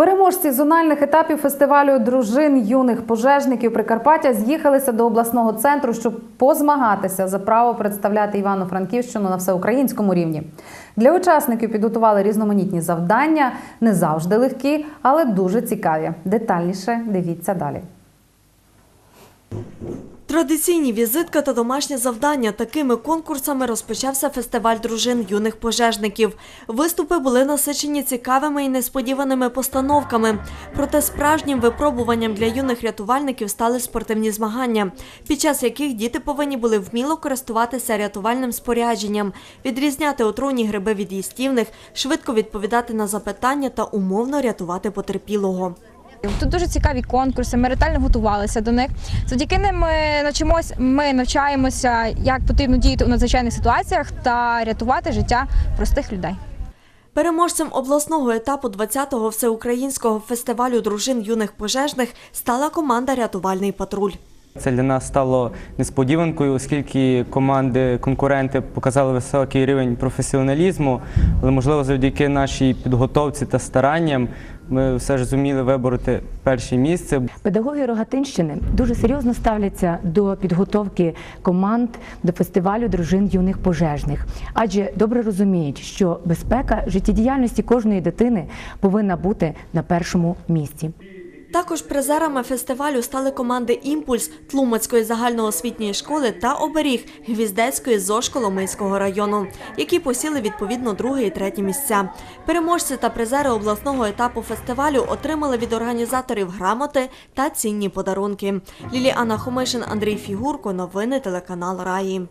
Переможці зональних етапів фестивалю дружин юних пожежників Прикарпаття з'їхалися до обласного центру, щоб позмагатися за право представляти Івано-Франківщину на всеукраїнському рівні. Для учасників підготували різноманітні завдання, не завжди легкі, але дуже цікаві. Детальніше дивіться далі. Традиційні візитка та домашнє завдання. Такими конкурсами розпочався фестиваль дружин юних пожежників. Виступи були насичені цікавими і несподіваними постановками. Проте справжнім випробуванням для юних рятувальників стали спортивні змагання, під час яких діти повинні були вміло користуватися рятувальним спорядженням, відрізняти отруйні гриби від їстівних, швидко відповідати на запитання та умовно рятувати потерпілого. Тут дуже цікаві конкурси. Ми ретельно готувалися до них. Завдяки ним ми навчимось, ми навчаємося, як потрібно діяти у надзвичайних ситуаціях та рятувати життя простих людей. Переможцем обласного етапу 20-го всеукраїнського фестивалю дружин юних пожежних стала команда Рятувальний патруль. Це для нас стало несподіванкою, оскільки команди конкуренти показали високий рівень професіоналізму, але можливо завдяки нашій підготовці та старанням ми все ж зуміли вибороти перше місце. Педагоги Рогатинщини дуже серйозно ставляться до підготовки команд до фестивалю дружин юних пожежних, адже добре розуміють, що безпека життєдіяльності кожної дитини повинна бути на першому місці. Також призерами фестивалю стали команди Імпульс Тлумацької загальноосвітньої школи та Оберіг Гвіздецької ЗОЖ Коломийського району, які посіли відповідно друге і третє місця. Переможці та призери обласного етапу фестивалю отримали від організаторів грамоти та цінні подарунки. Ліліана Хомишин, Андрій Фігурко. Новини телеканал Раї.